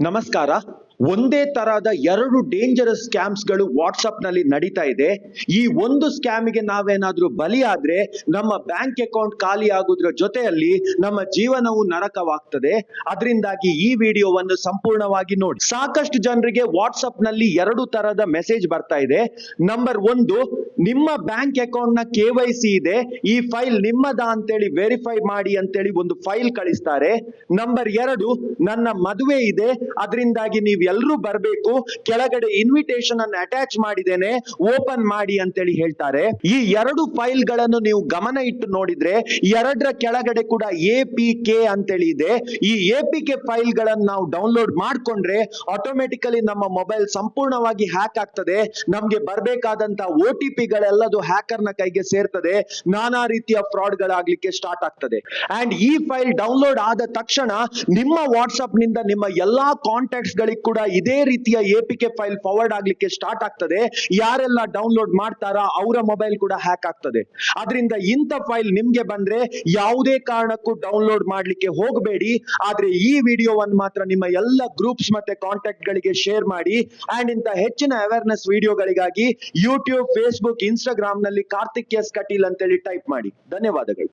ನಮಸ್ಕಾರ ಒಂದೇ ತರಹದ ಎರಡು ಡೇಂಜರಸ್ ಸ್ಕ್ಯಾಮ್ಸ್ಗಳು ವಾಟ್ಸ್ಆಪ್ನಲ್ಲಿ ನಡೀತಾ ಇದೆ. ಈ ಒಂದು ಸ್ಕ್ಯಾಮಿಗೆ ನಾವೇನಾದ್ರೂ ಬಲಿಯಾದ್ರೆ ನಮ್ಮ ಬ್ಯಾಂಕ್ ಅಕೌಂಟ್ ಖಾಲಿ ಆಗುದ್ರ ಜೊತೆಯಲ್ಲಿ ನಮ್ಮ ಜೀವನವು ನರಕವಾಗ್ತದೆ. ಅದರಿಂದಾಗಿ ಈ ವಿಡಿಯೋವನ್ನು ಸಂಪೂರ್ಣವಾಗಿ ನೋಡಿ. ಸಾಕಷ್ಟು ಜನರಿಗೆ ವಾಟ್ಸ್ಆಪ್ನಲ್ಲಿ ಎರಡು ತರಹದ ಮೆಸೇಜ್ ಬರ್ತಾ ಇದೆ. ನಂಬರ್ ಒಂದು, ನಿಮ್ಮ ಬ್ಯಾಂಕ್ ಅಕೌಂಟ್ನ ಕೆ ಇದೆ. ಈ ಫೈಲ್ ನಿಮ್ಮದ ಅಂತೇಳಿ ವೆರಿಫೈ ಮಾಡಿ ಅಂತೇಳಿ ಒಂದು ಫೈಲ್ ಕಳಿಸ್ತಾರೆ. ನಂಬರ್ ಎರಡು, ನನ್ನ ಮದುವೆ ಇದೆ. ಅದರಿಂದಾಗಿ ನೀವು ಎಲ್ಲರೂ ಬರಬೇಕು, ಕೆಳಗಡೆ ಇನ್ವಿಟೇಷನ್ ಅನ್ನು ಅಟ್ಯಾಚ್ ಮಾಡಿದ್ದೇನೆ ಓಪನ್ ಮಾಡಿ ಅಂತೇಳಿ ಹೇಳ್ತಾರೆ. ಈ ಎರಡು ಫೈಲ್ಗಳನ್ನು ನೀವು ಗಮನ ಇಟ್ಟು ನೋಡಿದ್ರೆ, ಎರಡರ ಕೆಳಗಡೆ ಕೂಡ ಎ ಪಿ ಕೆ ಅಂತೇಳಿ ಇದೆ. ಈ ಎ ಪಿ ಕೆ ಫೈಲ್ಗಳನ್ನು ನಾವು ಡೌನ್ಲೋಡ್ ಮಾಡ್ಕೊಂಡ್ರೆ ಆಟೋಮೆಟಿಕಲಿ ನಮ್ಮ ಮೊಬೈಲ್ ಸಂಪೂರ್ಣವಾಗಿ ಹ್ಯಾಕ್ ಆಗ್ತದೆ. ನಮ್ಗೆ ಬರ್ಬೇಕಾದಂತ ಒ ಟಿ ಪಿ ಗಳೆಲ್ಲದು ಹ್ಯಾಕರ್ನ ಕೈಗೆ ಸೇರ್ತದೆ. ನಾನಾ ರೀತಿಯ ಫ್ರಾಡ್ ಗಳಾಗ್ಲಿಕ್ಕೆ ಸ್ಟಾರ್ಟ್ ಆಗ್ತದೆ. ಅಂಡ್ ಈ ಫೈಲ್ ಡೌನ್ಲೋಡ್ ಆದ ತಕ್ಷಣ ನಿಮ್ಮ ವಾಟ್ಸ್ಆಪ್ನಿಂದ ನಿಮ್ಮ ಎಲ್ಲಾ ಕಾಂಟ್ಯಾಕ್ಟ್ಸ್ ಗಳಿಗೆ ಇದೇ ರೀತಿಯ A P K file forward ಆಗ್ಲಿಕ್ಕೆ ಸ್ಟಾರ್ಟ್ ಆಗ್ತದೆ. ಯಾರೆಲ್ಲ ಡೌನ್ಲೋಡ್ ಮಾಡ್ತಾರಾ ಅವರ ಮೊಬೈಲ್ ಕೂಡ ಹ್ಯಾಕ್ ಆಗ್ತದೆ. ಅದರಿಂದ ಇಂಥ ಫೈಲ್ ನಿಮ್ಗೆ ಬಂದ್ರೆ ಯಾವುದೇ ಕಾರಣಕ್ಕೂ ಡೌನ್ಲೋಡ್ ಮಾಡ್ಲಿಕ್ಕೆ ಹೋಗಬೇಡಿ. ಆದ್ರೆ ಈ ವಿಡಿಯೋವನ್ನು ಮಾತ್ರ ನಿಮ್ಮ ಎಲ್ಲ ಗ್ರೂಪ್ಸ್ ಮತ್ತೆ ಕಾಂಟ್ಯಾಕ್ಟ್ ಗಳಿಗೆ ಶೇರ್ ಮಾಡಿ. ಅಂಡ್ ಇಂತ ಹೆಚ್ಚಿನ ಅವೇರ್ನೆಸ್ ವಿಡಿಯೋಗಳಿಗಾಗಿ ಯೂಟ್ಯೂಬ್ ಫೇಸ್ಬುಕ್ ಇನ್ಸ್ಟಾಗ್ರಾಮ್ನಲ್ಲಿ ಕಾರ್ತಿಕ್ ಎಸ್ ಕಟೀಲ್ ಅಂತೇಳಿ ಟೈಪ್ ಮಾಡಿ. ಧನ್ಯವಾದಗಳು.